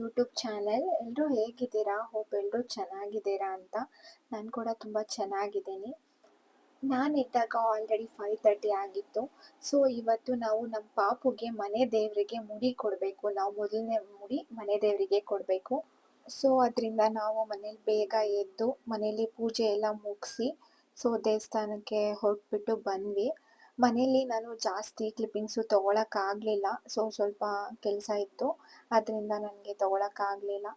YouTube channel ಎಲ್ಲರೂ ಹೇಗಿದ್ದೀರಾ? Hope ಎಲ್ಲರೂ ಚೆನ್ನಾಗಿದ್ದೀರಾ ಅಂತ ನಾನು ಕೂಡ ತುಂಬ ಚೆನ್ನಾಗಿದ್ದೀನಿ. ನಾನಿದ್ದಾಗ ಆಲ್ರೆಡಿ ಫೈವ್ ತರ್ಟಿ ಆಗಿತ್ತು. ಸೊ ಇವತ್ತು ನಾವು ನಮ್ಮ ಪಾಪುಗೆ ಮನೆ ದೇವರಿಗೆ ಮುಡಿ ಕೊಡಬೇಕು. ನಾವು ಮೊದಲನೇ ಮುಡಿ ಮನೆ ದೇವರಿಗೆ ಕೊಡಬೇಕು. ಸೊ ಅದರಿಂದ ನಾವು ಮನೇಲಿ ಬೇಗ ಎದ್ದು ಮನೇಲಿ ಪೂಜೆ ಎಲ್ಲ ಮುಗಿಸಿ, ಸೊ ದೇವಸ್ಥಾನಕ್ಕೆ ಹೊರಟ್ಬಿಟ್ಟು ಬಂದ್ವಿ. ಮನೇಲಿ ನಾನು ಜಾಸ್ತಿ ಕ್ಲಿಪ್ಪಿಂಗ್ಸು ತೊಗೊಳಕ್ಕಾಗಲಿಲ್ಲ. ಸೊ ಸ್ವಲ್ಪ ಕೆಲಸ ಇತ್ತು. ಅದರಿಂದ ನನಗೆ ತೊಗೊಳಕ್ಕಾಗಲಿಲ್ಲ.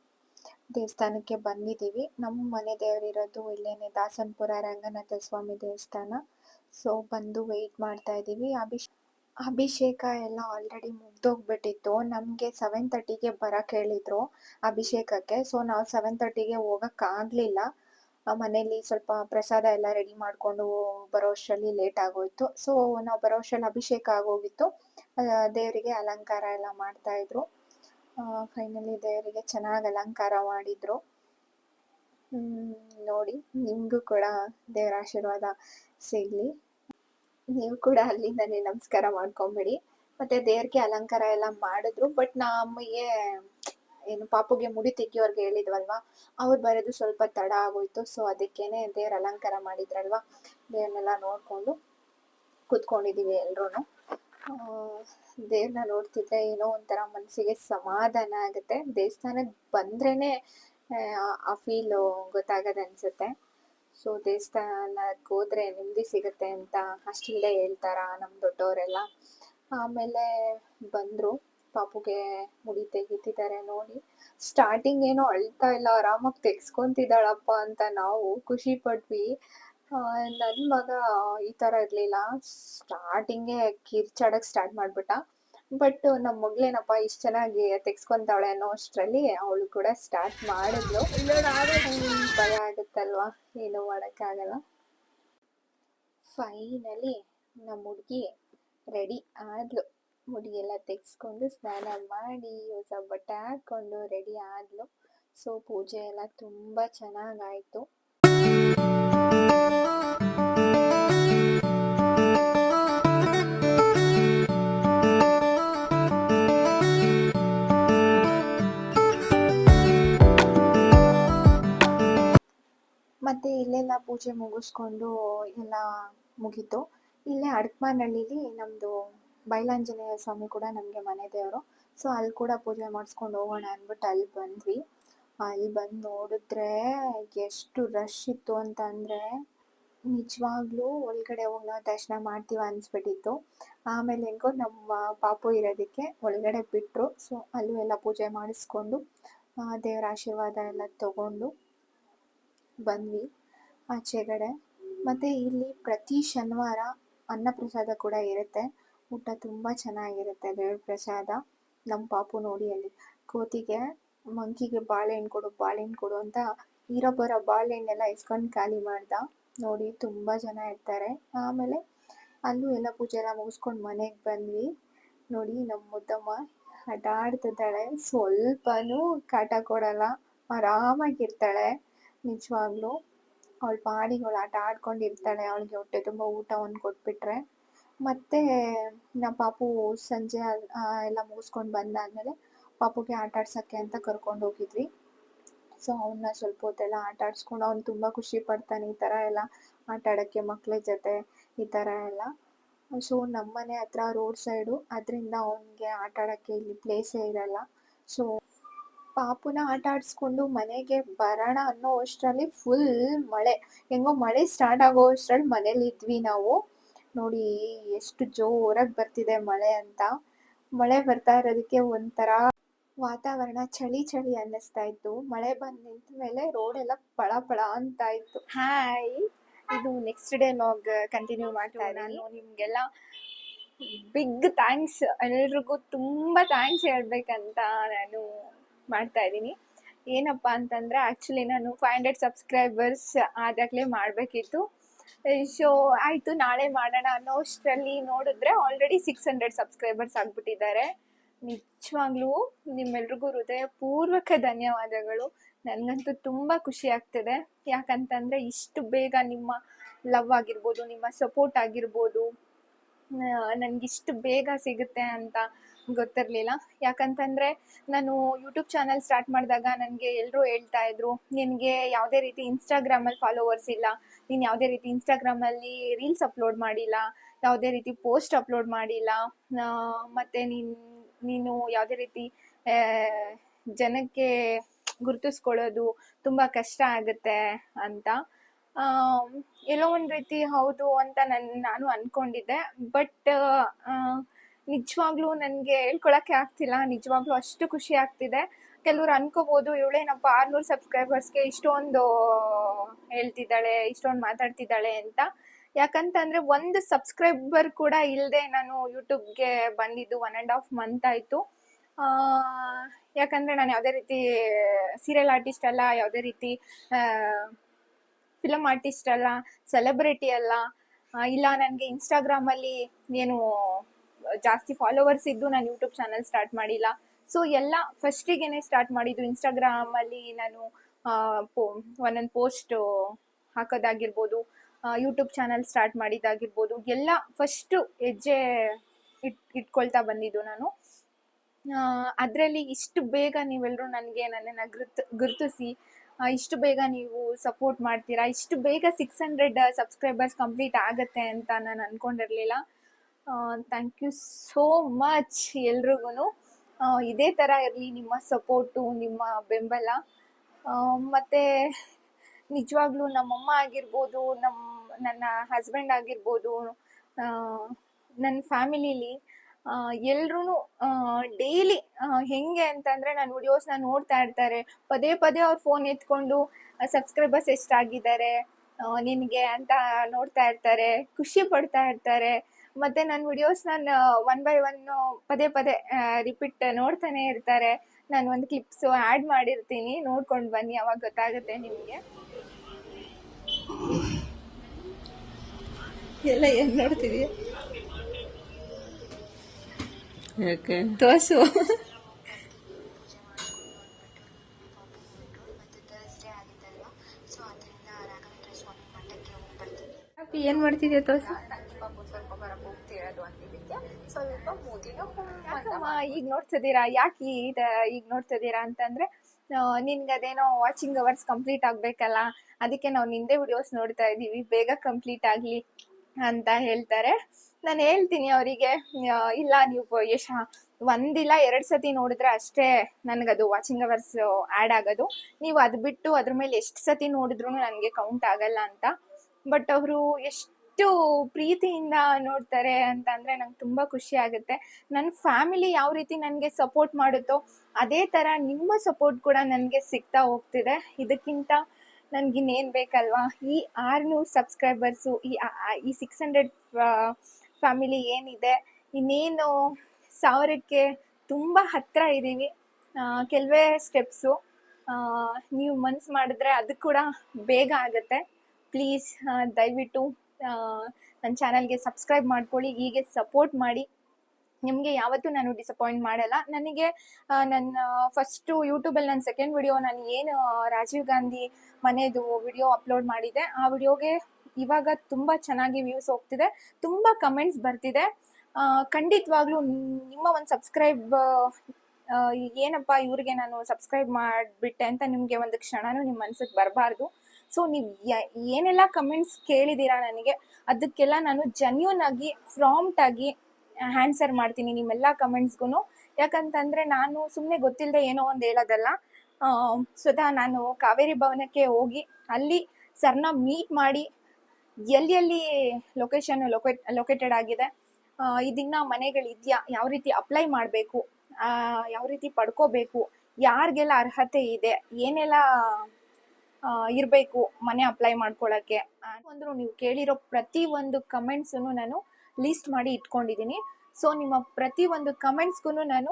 ದೇವಸ್ಥಾನಕ್ಕೆ ಬಂದಿದ್ದೀವಿ. ನಮ್ಮ ಮನೆ ದೇವರಿರೋದು ಇಲ್ಲೇನೆ ದಾಸನ್ಪುರ ರಂಗನಾಥ ಸ್ವಾಮಿ ದೇವಸ್ಥಾನ. ಸೊ ಬಂದು ವೆಯ್ಟ್ ಮಾಡ್ತಾ ಇದ್ದೀವಿ. ಅಭಿಷ್, ಅಭಿಷೇಕ ಎಲ್ಲ ಆಲ್ರೆಡಿ ಮುಗ್ದೋಗ್ಬಿಟ್ಟಿತ್ತು. ನಮಗೆ ಸೆವೆನ್ ತರ್ಟಿಗೆ ಬರಕ್ಕೆ ಹೇಳಿದ್ರು ಅಭಿಷೇಕಕ್ಕೆ. ಸೊ ನಾವು ಸೆವೆನ್ ತರ್ಟಿಗೆ ಹೋಗೋಕ್ಕಾಗಲಿಲ್ಲ. ಮನೇಲಿ ಸ್ವಲ್ಪ ಪ್ರಸಾದ ಎಲ್ಲ ರೆಡಿ ಮಾಡ್ಕೊಂಡು ಬರೋ ಲೇಟ್ ಆಗೋಯ್ತು. ಸೊ ನಾವು ಬರೋ ಅಭಿಷೇಕ ಆಗೋಗಿತ್ತು. ದೇವರಿಗೆ ಅಲಂಕಾರ ಎಲ್ಲ ಮಾಡ್ತಾ ಇದ್ರು. ಫೈನಲಿ ದೇವರಿಗೆ ಚೆನ್ನಾಗಿ ಅಲಂಕಾರ ಮಾಡಿದ್ರು. ನೋಡಿ, ನಿಮಗೂ ಕೂಡ ದೇವರ ಆಶೀರ್ವಾದ ಸಿಗಲಿ. ನೀವು ಕೂಡ ಅಲ್ಲಿಂದಲೇ ನಮಸ್ಕಾರ ಮಾಡ್ಕೊಂಬಿಡಿ. ಮತ್ತೆ ದೇವ್ರಿಗೆ ಅಲಂಕಾರ ಎಲ್ಲ ಮಾಡಿದ್ರು ಬಟ್ ನಮಗೆ ಏನು ಪಾಪುಗೆ ಮುಡಿ ತೆಗಿಯೋರ್ಗೆ ಹೇಳಿದ್ವಲ್ವಾ? ಅವ್ರು ಬರೋದು ಸ್ವಲ್ಪ ತಡ ಆಗೋಯ್ತು. ಸೊ ಅದಕ್ಕೇನೆ ದೇವ್ರ ಅಲಂಕಾರ ಮಾಡಿದ್ರಲ್ವಾ? ದೇವ್ರನ್ನೆಲ್ಲ ನೋಡ್ಕೊಂಡು ಕುತ್ಕೊಂಡಿದೀವಿ ಎಲ್ರು ದೇವ್ರನ್ನ ನೋಡ್ತಿದ್ರೆ ಏನೋ ಒಂಥರ ಮನಸ್ಸಿಗೆ ಸಮಾಧಾನ ಆಗುತ್ತೆ. ದೇವಸ್ಥಾನಕ್ಕೆ ಬಂದ್ರೇನೆ ಆ, ಫೀಲು ಗೊತ್ತಾಗದ ಅನ್ಸುತ್ತೆ. ಸೊ ದೇವಸ್ಥಾನಕ್ಕೆ ಹೋದ್ರೆ ನೆಮ್ಮದಿ ಸಿಗುತ್ತೆ ಅಂತ ಅಷ್ಟಿಲ್ಲದೆ ಹೇಳ್ತಾರ ನಮ್ಮ ದೊಡ್ಡವರೆಲ್ಲ ಆಮೇಲೆ ಬಂದ್ರು. ಪಾಪುಗೆ ಮುಡಿ ತೆಗಿತಿದ್ದಾರೆ ನೋಡಿ. ಸ್ಟಾರ್ಟಿಂಗ್ ಏನೋ ಅಳ್ತಾ ಇಲ್ಲ, ಆರಾಮಾಗಿ ತೆಗ್ಸ್ಕೊಂತಿದ್ದಾಳಪ್ಪ ಅಂತ ನಾವು ಖುಷಿ ಪಟ್ವಿ. ನನ್ನ ಮಗ ಈ ತರ ಇರಲಿಲ್ಲ. ಸ್ಟಾರ್ಟಿಂಗೆ ಕಿರ್ಚಾಡಕ್ ಸ್ಟಾರ್ಟ್ ಮಾಡಿಬಿಟ್ಟ. ಬಟ್ ನಮ್ಮ ಮಗ್ಳೇನಪ್ಪ ಇಷ್ಟ ಚೆನ್ನಾಗಿ ತೆಗ್ಸ್ಕೊಂತಾವಳೆ ಅನ್ನೋ ಅಷ್ಟರಲ್ಲಿ ಅವಳು ಕೂಡ ಸ್ಟಾರ್ಟ್ ಮಾಡಿದ್ಲು. ಭಯ ಆಗುತ್ತಲ್ವಾ? ಏನು ಮಾಡೋಕ್ಕಾಗಲ್ಲ. ಫೈನಲಿ ನಮ್ಮ ಹುಡುಗಿ ರೆಡಿ ಆದ್ಲು. ಮುಡಿ ತೆಗೆಸ್ಕೊಂಡು ಸ್ನಾನ ಮಾಡಿ ಹೊಸ ಬಟ್ಟೆ ಹಾಕೊಂಡು ರೆಡಿ ಆದ್ಲು. ಸೊ ಪೂಜೆ ಎಲ್ಲ ತುಂಬಾ ಚೆನ್ನಾಗಾಯ್ತು. ಮತ್ತೆ ಇಲ್ಲೆಲ್ಲ ಪೂಜೆ ಮುಗಿಸ್ಕೊಂಡು ಎಲ್ಲ ಮುಗೀತು. ಇಲ್ಲೇ ಅಡ್ಕಮಾನಹಳ್ಳಿಲಿ ನಮ್ಮದು ಬೈಲಾಂಜನೇಯ ಸ್ವಾಮಿ ಕೂಡ ನಮಗೆ ಮನೆ ದೇವರು. ಸೊ ಅಲ್ಲಿ ಕೂಡ ಪೂಜೆ ಮಾಡಿಸ್ಕೊಂಡು ಹೋಗೋಣ ಅಂದ್ಬಿಟ್ಟು ಅಲ್ಲಿ ಬಂದ್ವಿ. ಅಲ್ಲಿ ಬಂದು ನೋಡಿದ್ರೆ ಎಷ್ಟು ರಶ್ ಇತ್ತು ಅಂತ ಅಂದರೆ ನಿಜವಾಗ್ಲೂ ಒಳಗಡೆ ಹೋಗಿ ನಾವು ದರ್ಶನ ಮಾಡ್ತೀವ ಅನ್ಸ್ಬಿಟ್ಟಿತ್ತು. ಆಮೇಲೆ ಹೆಂಗೋ ನಮ್ಮ ಪಾಪು ಇರೋದಕ್ಕೆ ಒಳಗಡೆ ಬಿಟ್ಟರು ಸೊ ಅಲ್ಲೂ ಎಲ್ಲ ಪೂಜೆ ಮಾಡಿಸ್ಕೊಂಡು ದೇವರ ಆಶೀರ್ವಾದ ಎಲ್ಲ ತಗೊಂಡು ಬಂದ್ವಿ ಆಚೆಗಡೆ. ಮತ್ತು ಇಲ್ಲಿ ಪ್ರತಿ ಶನಿವಾರ ಅನ್ನಪ್ರಸಾದ ಕೂಡ ಇರುತ್ತೆ. ಊಟ ತುಂಬ ಚೆನ್ನಾಗಿರುತ್ತೆ ದೇವ್ರ ಪ್ರಸಾದ ನಮ್ಮ ಪಾಪು ನೋಡಿ ಅಲ್ಲಿ. ಕೋತಿಗೆ ಮಂಕಿಗೆ ಬಾಳೆಹಣ್ಣು ಕೊಡು ಬಾಳೆಹಣ್ಣು ಕೊಡು ಅಂತ ಇರೋ ಬರೋ ಬಾಳೆಹಣ್ಣೆಲ್ಲ ಇಸ್ಕೊಂಡು ಖಾಲಿ ಮಾಡ್ದ. ನೋಡಿ ತುಂಬ ಜನ ಇರ್ತಾರೆ. ಆಮೇಲೆ ಅಲ್ಲೂ ಎಲ್ಲ ಪೂಜೆ ಎಲ್ಲ ಮುಗಿಸ್ಕೊಂಡು ಮನೆಗೆ ಬಂದ್ವಿ. ನೋಡಿ ನಮ್ಮ ಮುದ್ದಮ್ಮ ಆಟ ಆಡ್ತಿದ್ದಾಳೆ ಸ್ವಲ್ಪನೂ ಕಾಟ ಕೊಡಲ್ಲ, ಆರಾಮಾಗಿರ್ತಾಳೆ. ನಿಜವಾಗ್ಲೂ ಅವಳ ಪಾಡಿಗೆ ಅವಳು ಆಟ ಆಡ್ಕೊಂಡಿರ್ತಾಳೆ. ಅವಳಿಗೆ ಹೊಟ್ಟೆ ತುಂಬ ಊಟವನ್ನು ಕೊಟ್ಬಿಟ್ರೆ. ಮತ್ತೆ ನಮ್ಮ ಪಾಪು ಸಂಜೆ ಎಲ್ಲ ಮುಗಿಸ್ಕೊಂಡು ಬಂದಾದ್ಮೇಲೆ ಪಾಪುಗೆ ಆಟ ಆಡ್ಸಕ್ಕೆ ಅಂತ ಕರ್ಕೊಂಡು ಹೋಗಿದ್ವಿ. ಸೊ ಅವನ್ನ ಸ್ವಲ್ಪ ಹೊತ್ತೆಲ್ಲ ಆಟ ಆಡ್ಸ್ಕೊಂಡು ಅವ್ನು ತುಂಬ ಖುಷಿ ಪಡ್ತಾನೆ. ಈ ಥರ ಎಲ್ಲ ಆಟ ಆಡೋಕ್ಕೆ ಮಕ್ಳ ಜೊತೆ ಈ ಥರ ಎಲ್ಲ. ಸೊ ನಮ್ಮನೆ ಹತ್ರ ರೋಡ್ ಸೈಡು, ಅದರಿಂದ ಅವನಿಗೆ ಆಟ ಆಡೋಕ್ಕೆ ಇಲ್ಲಿ ಪ್ಲೇಸೇ ಇರಲ್ಲ. ಸೊ ಪಾಪುನ ಆಟ ಆಡಿಸ್ಕೊಂಡು ಮನೆಗೆ ಬರೋಣ ಅನ್ನೋ ಅಷ್ಟರಲ್ಲಿ ಫುಲ್ ಮಳೆ. ಹೆಂಗೋ ಮಳೆ ಸ್ಟಾರ್ಟ್ ಆಗೋ ಅಷ್ಟರಲ್ಲಿ ಮನೇಲಿ ಇದ್ವಿ ನಾವು. ನೋಡಿ ಎಷ್ಟು ಜೋರಾಗಿ ಬರ್ತಿದೆ ಮಳೆ ಅಂತ. ಮಳೆ ಬರ್ತಾ ಇರೋದಕ್ಕೆ ಒಂಥರ ವಾತಾವರಣ ಚಳಿ ಚಳಿ ಅನ್ನಿಸ್ತಾ ಇತ್ತು. ಮಳೆ ಬಂದ್ ನಿಂತ ಮೇಲೆ ರೋಡ್ ಎಲ್ಲ ಪಳ ಪಳ ಅಂತ ಇತ್ತು. ಹಾಯ್ ಇದು ನೆಕ್ಸ್ಟ್ ಡೇ ಲಾಗ್ ಕಂಟಿನ್ಯೂ ಮಾಡ್ತಾ ನಾನು ನಿಮ್ಗೆಲ್ಲ ಬಿಗ್ ಥ್ಯಾಂಕ್ಸ್ ಎಲ್ರಿಗೂ ತುಂಬಾ ಥ್ಯಾಂಕ್ಸ್ ಹೇಳ್ಬೇಕಂತ ನಾನು ಮಾಡ್ತಾ ಇದ್ದೀನಿ. ಏನಪ್ಪಾ ಅಂತಂದ್ರೆ ಆಕ್ಚುಲಿ ನಾನು ಫೈವ್ ಹಂಡ್ರೆಡ್ ಸಬ್ಸ್ಕ್ರೈಬರ್ಸ್ ಆದಾಗಲೇ ಮಾಡಬೇಕಿತ್ತು. ಸೊ ಆಯಿತು, ನಾಳೆ ಮಾಡೋಣ ಅನ್ನೋ ಅಷ್ಟರಲ್ಲಿ ನೋಡಿದ್ರೆ ಆಲ್ರೆಡಿ ಸಿಕ್ಸ್ ಹಂಡ್ರೆಡ್ ಸಬ್ಸ್ಕ್ರೈಬರ್ಸ್ ಆಗಿಬಿಟ್ಟಿದ್ದಾರೆ. ನಿಜವಾಗ್ಲೂ ನಿಮ್ಮೆಲ್ರಿಗೂ ಹೃದಯಪೂರ್ವಕ ಧನ್ಯವಾದಗಳು. ನನಗಂತೂ ತುಂಬ ಖುಷಿ ಆಗ್ತಿದೆ. ಯಾಕಂತಂದರೆ ಇಷ್ಟು ಬೇಗ ನಿಮ್ಮ ಲವ್ ಆಗಿರ್ಬೋದು, ನಿಮ್ಮ ಸಪೋರ್ಟ್ ಆಗಿರ್ಬೋದು ನನಗಿಷ್ಟು ಬೇಗ ಸಿಗುತ್ತೆ ಅಂತ ಗೊತ್ತಿರಲಿಲ್ಲ. ಯಾಕಂತಂದರೆ ನಾನು ಯೂಟ್ಯೂಬ್ ಚಾನಲ್ ಸ್ಟಾರ್ಟ್ ಮಾಡಿದಾಗ ನನಗೆ ಎಲ್ಲರೂ ಹೇಳ್ತಾ ಇದ್ರು, ನಿನಗೆ ಯಾವುದೇ ರೀತಿ ಇನ್ಸ್ಟಾಗ್ರಾಮಲ್ಲಿ ಫಾಲೋವರ್ಸ್ ಇಲ್ಲ, ನೀನು ಯಾವುದೇ ರೀತಿ ಇನ್ಸ್ಟಾಗ್ರಾಮಲ್ಲಿ ರೀಲ್ಸ್ ಅಪ್ಲೋಡ್ ಮಾಡಿಲ್ಲ, ಯಾವುದೇ ರೀತಿ ಪೋಸ್ಟ್ ಅಪ್ಲೋಡ್ ಮಾಡಿಲ್ಲ ಮತ್ತು ನೀನು ನೀನು ಯಾವುದೇ ರೀತಿ ಜನಕ್ಕೆ ಗುರುತಿಸ್ಕೊಳ್ಳೋದು ತುಂಬ ಕಷ್ಟ ಆಗುತ್ತೆ ಅಂತ. ಎಲ್ಲೋ ಒಂದು ರೀತಿ ಹೌದು ಅಂತ ನನ್ನ ನಾನು ಅನ್ಕೊಂಡಿದ್ದೆ ಬಟ್ ನಿಜವಾಗ್ಲೂ ನನಗೆ ಹೇಳ್ಕೊಳಕ್ಕೆ ಆಗ್ತಿಲ್ಲ. ನಿಜವಾಗ್ಲೂ ಅಷ್ಟು ಖುಷಿ ಆಗ್ತಿದೆ. ಕೆಲವ್ರು ಅನ್ಕೋಬೋದು, ಇವಳೇನಪ್ಪ ಆರ್ನೂರು ಸಬ್ಸ್ಕ್ರೈಬರ್ಸ್ಗೆ ಇಷ್ಟೊಂದು ಹೇಳ್ತಿದ್ದಾಳೆ, ಇಷ್ಟೊಂದು ಮಾತಾಡ್ತಿದ್ದಾಳೆ ಅಂತ. ಯಾಕಂತಂದ್ರೆ ಒಂದು ಸಬ್ಸ್ಕ್ರೈಬರ್ ಕೂಡ ಇಲ್ಲದೆ ನಾನು ಯೂಟ್ಯೂಬ್ಗೆ ಬಂದಿದ್ದು ಒನ್ ಆ್ಯಂಡ್ ಹಾಫ್ ಮಂತ್ ಆಯಿತು. ಯಾಕಂದರೆ ನಾನು ಯಾವುದೇ ರೀತಿ ಸೀರಿಯಲ್ ಆರ್ಟಿಸ್ಟ್ ಅಲ್ಲ, ಯಾವುದೇ ರೀತಿ ಫಿಲಮ್ ಆರ್ಟಿಸ್ಟ್ ಅಲ್ಲ, ಸೆಲೆಬ್ರಿಟಿ ಅಲ್ಲ ಇಲ್ಲ, ನನಗೆ ಇನ್ಸ್ಟಾಗ್ರಾಮಲ್ಲಿ ಏನು ಜಾಸ್ತಿ ಫಾಲೋವರ್ಸ್ ಇದ್ದು ನಾನು ಯೂಟ್ಯೂಬ್ ಚಾನಲ್ ಸ್ಟಾರ್ಟ್ ಮಾಡಿಲ್ಲ. ಸೊ ಎಲ್ಲ ಫಸ್ಟಿಗೆನೆ ಸ್ಟಾರ್ಟ್ ಮಾಡಿದ್ದು ಇನ್ಸ್ಟಾಗ್ರಾಮಲ್ಲಿ ನಾನು ಒಂದೊಂದು ಪೋಸ್ಟ್ ಹಾಕೋದಾಗಿರ್ಬೋದು ಯೂಟ್ಯೂಬ್ ಚಾನಲ್ ಸ್ಟಾರ್ಟ್ ಮಾಡಿದ್ದಾಗಿರ್ಬೋದು, ಎಲ್ಲ ಫಸ್ಟು ಹೆಜ್ಜೆ ಇಟ್, ಇಟ್ಕೊಳ್ತಾ ಬಂದಿದ್ದು ನಾನು. ಅದರಲ್ಲಿ ಇಷ್ಟು ಬೇಗ ನೀವೆಲ್ಲರೂ ನನಗೆ ನನ್ನನ್ನು ಗುರ್ತು, ಗುರುತಿಸಿ ಇಷ್ಟು ಬೇಗ ನೀವು ಸಪೋರ್ಟ್ ಮಾಡ್ತೀರಾ, ಇಷ್ಟು ಬೇಗ ಸಿಕ್ಸ್ ಹಂಡ್ರೆಡ್ ಸಬ್ಸ್ಕ್ರೈಬರ್ಸ್ ಕಂಪ್ಲೀಟ್ ಆಗುತ್ತೆ ಅಂತ ನಾನು ಅಂದ್ಕೊಂಡಿರಲಿಲ್ಲ ಥ್ಯಾಂಕ್ ಯು ಸೋ ಮಚ್ ಎಲ್ರಿಗೂ ಇದೇ ಥರ ಇರಲಿ ನಿಮ್ಮ ಸಪೋರ್ಟು ನಿಮ್ಮ ಬೆಂಬಲ. ಮತ್ತು ನಿಜವಾಗ್ಲೂ ನಮ್ಮಮ್ಮ ಆಗಿರ್ಬೋದು ನಮ್ಮ ನನ್ನ ಹಸ್ಬೆಂಡ್ ಆಗಿರ್ಬೋದು ನನ್ನ ಫ್ಯಾಮಿಲಿಲಿ ಎಲ್ರೂ ಡೈಲಿ ಹೆಂಗೆ ಅಂತಂದರೆ ನನ್ನ ವಿಡಿಯೋಸ್ನ ನೋಡ್ತಾ ಇರ್ತಾರೆ. ಪದೇ ಪದೇ ಅವ್ರು ಫೋನ್ ಎತ್ಕೊಂಡು ಸಬ್ಸ್ಕ್ರೈಬರ್ಸ್ ಎಷ್ಟಾಗಿದ್ದಾರೆ ನಿನಗೆ ಅಂತ ನೋಡ್ತಾ ಇರ್ತಾರೆ, ಖುಷಿ ಪಡ್ತಾ ಇರ್ತಾರೆ. ಮತ್ತು ನನ್ನ ವಿಡಿಯೋಸ್ ನಾನು ಒನ್ ಬೈ ಒನ್ ಪದೇ ಪದೇ ರಿಪೀಟ್ ನೋಡ್ತಾನೆ ಇರ್ತಾರೆ. ನಾನು ಒಂದು ಕ್ಲಿಪ್ಸ್ ಆ್ಯಡ್ ಮಾಡಿರ್ತೀನಿ. ನೋಡ್ಕೊಂಡು ಬನ್ನಿ ಅವಾಗ ಗೊತ್ತಾಗುತ್ತೆ ನಿಮಗೆ. ಎಲ್ಲ ಏನು ನೋಡ್ತಿದೀಯ? ಯಾಕೆ? ಏನು ಏನ್ ಮಾಡ್ತಿದ್ಯಾ ತೋರ್ಸು ಯಾಕಮ್ಮ ಈಗ ನೋಡ್ತಿದ್ದೀರಾ? ಯಾಕೆ ಈಗ ನೋಡ್ತಿದ್ದೀರಾ ಅಂತಂದ್ರೆ ಆ, ನಿನ್ಗೆ ಅದೇನೋ ವಾಚಿಂಗ್ ಅವರ್ಸ್ ಕಂಪ್ಲೀಟ್ ಆಗ್ಬೇಕಲ್ಲ ಅದಕ್ಕೆ ನಾವು ನಿಂದೆ ವಿಡಿಯೋಸ್ ನೋಡ್ತಾ ಇದ್ದೀವಿ ಬೇಗ ಕಂಪ್ಲೀಟ್ ಆಗಲಿ ಅಂತ ಹೇಳ್ತಾರೆ. ನಾನು ಹೇಳ್ತೀನಿ ಅವರಿಗೆ ಇಲ್ಲ ನೀವು ಯಶ ಒಂದಿಲ್ಲ ಎರಡು ಸತಿ ನೋಡಿದ್ರೆ ಅಷ್ಟೇ ನನಗದು ವಾಚಿಂಗ್ ಅವರ್ಸ್ ಆ್ಯಡ್ ಆಗೋದು. ನೀವು ಅದು ಬಿಟ್ಟು ಅದ್ರ ಮೇಲೆ ಎಷ್ಟು ಸತಿ ನೋಡಿದ್ರು ನನಗೆ ಕೌಂಟ್ ಆಗಲ್ಲ ಅಂತ. ಬಟ್ ಅವರು ಎಷ್ಟು ಪ್ರೀತಿಯಿಂದ ನೋಡ್ತಾರೆ ಅಂತ ಅಂದರೆ ನಂಗೆ ತುಂಬ ಖುಷಿ ಆಗುತ್ತೆ. ನನ್ನ ಫ್ಯಾಮಿಲಿ ಯಾವ ರೀತಿ ನನಗೆ ಸಪೋರ್ಟ್ ಮಾಡುತ್ತೋ ಅದೇ ಥರ ನಿಮ್ಮ ಸಪೋರ್ಟ್ ಕೂಡ ನನಗೆ ಸಿಗ್ತಾ ಹೋಗ್ತಿದೆ. ಇದಕ್ಕಿಂತ ನನಗಿನ್ನೇನು ಬೇಕಲ್ವಾ? ಈ ಆರುನೂರು ಸಬ್ಸ್ಕ್ರೈಬರ್ಸು, ಈ ಈ ಸಿಕ್ಸ್ ಹಂಡ್ರೆಡ್ ಫ್ಯಾಮಿಲಿ ಏನಿದೆ, ಇನ್ನೇನು ಸಾವಿರಕ್ಕೆ ತುಂಬ ಹತ್ತಿರ ಇದ್ದೀವಿ. ಕೆಲವೇ ಸ್ಟೆಪ್ಸು ನೀವು ಮನ್ಸು ಮಾಡಿದ್ರೆ ಅದು ಕೂಡ ಬೇಗ ಆಗುತ್ತೆ. ಪ್ಲೀಸ್ ದಯವಿಟ್ಟು ನನ್ನ ಚಾನಲ್ಗೆ ಸಬ್ಸ್ಕ್ರೈಬ್ ಮಾಡ್ಕೊಳ್ಳಿ, ಹೀಗೆ ಸಪೋರ್ಟ್ ಮಾಡಿ. ನಿಮಗೆ ಯಾವತ್ತೂ ನಾನು ಡಿಸಪಾಯಿಂಟ್ ಮಾಡಲ್ಲ. ನನಗೆ ನನ್ನ ಫಸ್ಟು ಯೂಟ್ಯೂಬಲ್ಲಿ ನನ್ನ ಸೆಕೆಂಡ್ ವಿಡಿಯೋ ನಾನು ಏನು ರಾಜೀವ್ ಗಾಂಧಿ ಮನೆದು ವಿಡಿಯೋ ಅಪ್ಲೋಡ್ ಮಾಡಿದೆ ಆ ವಿಡಿಯೋಗೆ ಇವಾಗ ತುಂಬ ಚೆನ್ನಾಗಿ ವ್ಯೂಸ್ ಹೋಗ್ತಿದೆ. ತುಂಬ ಕಮೆಂಟ್ಸ್ ಬರ್ತಿದೆ. ಖಂಡಿತವಾಗ್ಲೂ ನಿಮ್ಮ ಒಂದು ಸಬ್ಸ್ಕ್ರೈಬ್ ಏನಪ್ಪ ಇವ್ರಿಗೆ ನಾನು ಸಬ್ಸ್ಕ್ರೈಬ್ ಮಾಡಿಬಿಟ್ಟೆ ಅಂತ ನಿಮಗೆ ಒಂದು ಕ್ಷಣನೂ ನಿಮ್ಮ ಮನ್ಸಿಗೆ ಬರಬಾರ್ದು. ಸೊ ನೀವು ಏನೆಲ್ಲ ಕಮೆಂಟ್ಸ್ ಕೇಳಿದ್ದೀರಾ ನನಗೆ, ಅದಕ್ಕೆಲ್ಲ ನಾನು ಜನ್ಯೂನ್ ಆಗಿ ಫ್ರಾಂಟ್ ಆಗಿ ಆನ್ಸರ್ ಮಾಡ್ತೀನಿ ನಿಮ್ಮೆಲ್ಲ ಕಮೆಂಟ್ಸ್ಗೂ ಯಾಕಂತಂದರೆ ನಾನು ಸುಮ್ಮನೆ ಗೊತ್ತಿಲ್ಲದೆ ಏನೋ ಒಂದು ಹೇಳೋದಲ್ಲ. ಸ್ವತಃ ನಾನು ಕಾವೇರಿ ಭವನಕ್ಕೆ ಹೋಗಿ, ಅಲ್ಲಿ ಸರ್ನ ಮೀಟ್ ಮಾಡಿ, ಎಲ್ಲಿ ಎಲ್ಲಿ ಲೊಕೇಶನ್ ಲೊಕೇಟ್ ಲೊಕೇಟೆಡ್ ಆಗಿದೆ ಇದನ್ನ ಮನೆಗಳಿದೆಯಾ, ಯಾವ ರೀತಿ ಅಪ್ಲೈ ಮಾಡಬೇಕು ಯಾವ ರೀತಿ ಪಡ್ಕೋಬೇಕು, ಯಾರಿಗೆಲ್ಲ ಅರ್ಹತೆ ಇದೆ, ಏನೆಲ್ಲ ಇರಬೇಕು, ಮನೆ ಅಪ್ಲೈ ಮಾಡ್ಕೊಳ್ಳೋಕ್ಕೆ ಅಂದರೂ ನೀವು ಕೇಳಿರೋ ಪ್ರತಿ ಒಂದು ಕಮೆಂಟ್ಸನ್ನು ನಾನು ಲಿಸ್ಟ್ ಮಾಡಿ ಇಟ್ಕೊಂಡಿದ್ದೀನಿ. ಸೊ ನಿಮ್ಮ ಪ್ರತಿ ಒಂದು ಕಮೆಂಟ್ಸ್ಗೂ ನಾನು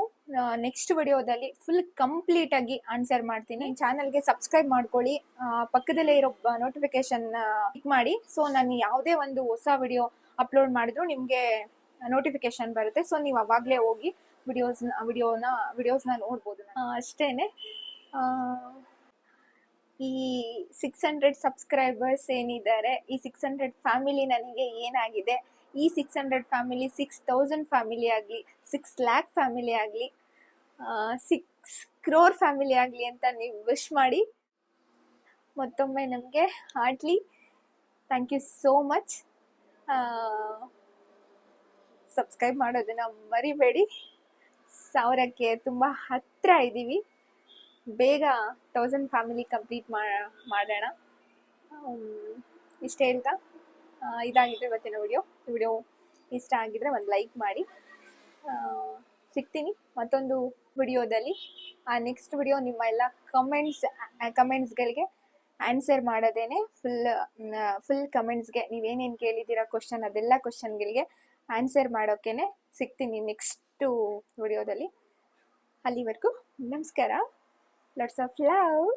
ನೆಕ್ಸ್ಟ್ ವಿಡಿಯೋದಲ್ಲಿ ಫುಲ್ ಕಂಪ್ಲೀಟಾಗಿ ಆನ್ಸರ್ ಮಾಡ್ತೀನಿ. ಚಾನಲ್ಗೆ ಸಬ್ಸ್ಕ್ರೈಬ್ ಮಾಡ್ಕೊಳ್ಳಿ. ಪಕ್ಕದಲ್ಲೇ ಇರೋ ನೋಟಿಫಿಕೇಶನ್ ಕ್ಲಿಕ್ ಮಾಡಿ. ಸೊ ನಾನು ಯಾವುದೇ ಒಂದು ಹೊಸ ವಿಡಿಯೋ ಅಪ್ಲೋಡ್ ಮಾಡಿದ್ರು ನಿಮಗೆ ನೋಟಿಫಿಕೇಶನ್ ಬರುತ್ತೆ. ಸೊ ನೀವು ಅವಾಗಲೇ ಹೋಗಿ ವಿಡಿಯೋಸ್ನ ವಿಡಿಯೋನ ವಿಡಿಯೋಸ್ನ ನೋಡ್ಬೋದು. ಅಷ್ಟೇ ಈ ಸಿಕ್ಸ್ ಹಂಡ್ರೆಡ್ ಸಬ್ಸ್ಕ್ರೈಬರ್ಸ್ ಏನಿದ್ದಾರೆ, ಈ ಸಿಕ್ಸ್ ಹಂಡ್ರೆಡ್ ಫ್ಯಾಮಿಲಿ ನನಗೆ ಏನಾಗಿದೆ? ಈ six hundred family six thousand family ಆಗಲಿ ಸಿಕ್ಸ್ ಲ್ಯಾಕ್ ಫ್ಯಾಮಿಲಿ ಆಗಲಿ ಸಿಕ್ಸ್ ಕ್ರೋರ್ ಫ್ಯಾಮಿಲಿ ಆಗಲಿ ಅಂತ ನೀವು ವಿಶ್ ಮಾಡಿ. ಮತ್ತೊಮ್ಮೆ ನಮಗೆ heartly thank you so much subscribe ಮಾಡೋದನ್ನು ಮರಿಬೇಡಿ. ಸಾವಿರಕ್ಕೆ ತುಂಬ ಹತ್ತಿರ ಇದ್ದೀವಿ. ಬೇಗ ತೌಸಂಡ್ ಫ್ಯಾಮಿಲಿ ಕಂಪ್ಲೀಟ್ ಮಾಡೋಣ. ಇಷ್ಟೇ ಹೇಳ್ತಾ. ಇದಾಗಿದ್ರೆ ಇದಾಗಿದೆ ಇವತ್ತಿನ ವಿಡಿಯೋ ವಿಡಿಯೋ ಇಷ್ಟ ಆಗಿದ್ರೆ ಒಂದು ಲೈಕ್ ಮಾಡಿ. ಸಿಗ್ತೀನಿ ಮತ್ತೊಂದು ವಿಡಿಯೋದಲ್ಲಿ ಆ ನೆಕ್ಸ್ಟ್ ವಿಡಿಯೋ ನಿಮ್ಮ ಎಲ್ಲ ಕಮೆಂಟ್ಸ್ ಕಮೆಂಟ್ಸ್ಗಳಿಗೆ ಆನ್ಸರ್ ಮಾಡೋದೇನೆ ಫುಲ್ ಫುಲ್ ಕಮೆಂಟ್ಸ್ಗೆ ನೀವೇನೇನು ಕೇಳಿದ್ದೀರಾ ಕ್ವಶನ್ ಅದೆಲ್ಲ ಕ್ವಶನ್ಗಳಿಗೆ ಆನ್ಸರ್ ಮಾಡೋಕ್ಕೇ ಸಿಗ್ತೀನಿ ನೆಕ್ಸ್ಟು ವಿಡಿಯೋದಲ್ಲಿ ಅಲ್ಲಿವರೆಗೂ ನಮಸ್ಕಾರ. lots of love.